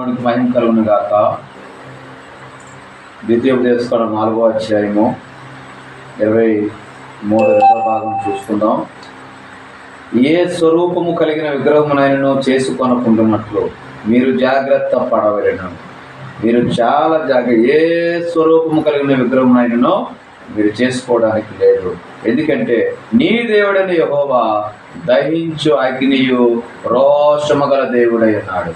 మనకు మహిమ కలుగును గాక. ద్వితీయోపదేశకాలం నాలుగో అధ్యాయము ఇరవై మూడు రెండో భాగం చూసుకుందాం. ఏ స్వరూపము కలిగిన విగ్రహమునైనను చేసుకొనకుంటున్నట్లు మీరు జాగ్రత్త పడవలను. మీరు చాలా జాగ్రత్త ఏ స్వరూపము కలిగిన విగ్రహమునైనను మీరు చేసుకోవడానికి లేదు ఎందుకంటే నీ దేవుడని యహోవా దహించు అగ్నియు రోషము గల దేవుడై ఉన్నాడు.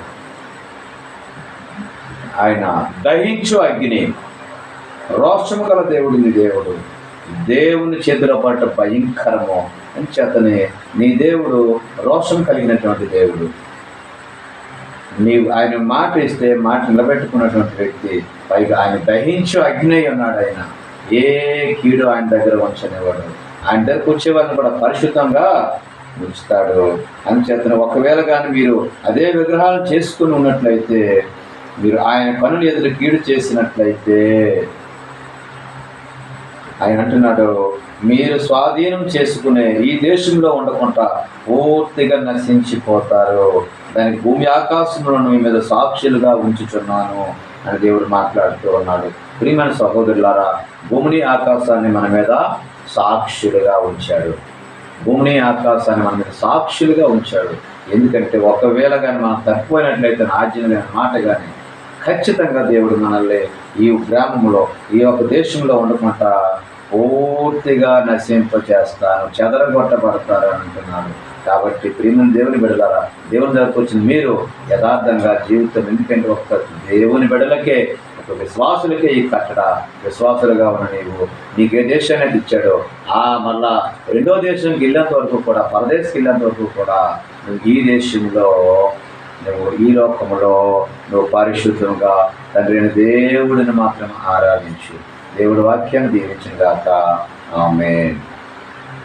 ఆయన దహించు అగ్ని. రోషము గల దేవుడు నీ దేవుడు దేవుని చేతిలో పడ్డ భయంకరము. అని చేతనే నీ దేవుడు రోషం కలిగినటువంటి దేవుడు. నీవు ఆయన మాట ఇస్తే మాట నిలబెట్టుకున్నటువంటి వ్యక్తి పైగా ఆయన దహించు అగ్ని అయి ఉన్నాడు ఆయన. ఏ కీడు ఆయన దగ్గర ఉంచనివాడు ఆయన దగ్గరకు వచ్చేవాడిని కూడా పరిశుద్ధంగా ఉంచుతాడు. అని చేతను ఒకవేళ కానీ మీరు అదే విగ్రహాలు చేసుకుని ఉన్నట్లయితే మీరు ఆయన పనులు ఎదురు కీడు చేసినట్లయితే ఆయన అంటున్నాడు మీరు స్వాధీనం చేసుకునే ఈ దేశంలో ఉండకుండా పూర్తిగా నశించిపోతారు. దానికి భూమి ఆకాశంలో మీ మీద సాక్షులుగా ఉంచుచున్నాను అని దేవుడు మాట్లాడుతూ ఉన్నాడు. ప్రియమైన సహోదరులారా భూమిని ఆకాశాన్ని మన మీద సాక్షులుగా ఉంచాడు. భూమిని ఆకాశాన్ని మన మీద సాక్షులుగా ఉంచాడు. ఎందుకంటే ఒకవేళ కానీ మనం తప్పిపోయినట్లయితే ఆజ్ఞమైన మాట కానీ ఖచ్చితంగా దేవుడు మనల్ని ఈ గ్రామంలో ఈ యొక్క దేశంలో ఉండకుండా పూర్తిగా నశింపచేస్తాను చెదరగొట్టబడతారు అని అంటున్నాను కాబట్టి ప్రియమని దేవుని బిడలారా దేవుని దగ్గరకు వచ్చిన మీరు యథార్థంగా జీవితం ఎందుకంటే ఒక దేవుని బిడలకే ఒక విశ్వాసులకే ఈ కట్టడ విశ్వాసులుగా ఉన్న నీవు నీకు ఏ దేశాన్ని ఇచ్చాడో ఆ మళ్ళా రెండో దేశానికి వెళ్ళేంత వరకు కూడా పరదేశకి వెళ్ళేంత వరకు కూడా ఈ దేశంలో నువ్వు ఈ లోకంలో నువ్వు పరిశుద్ధంగా తండ్రి అయిన దేవుడిని మాత్రం ఆరాధించు. దేవుడి వాక్యాన్ని దీవించిన గాక. ఆమె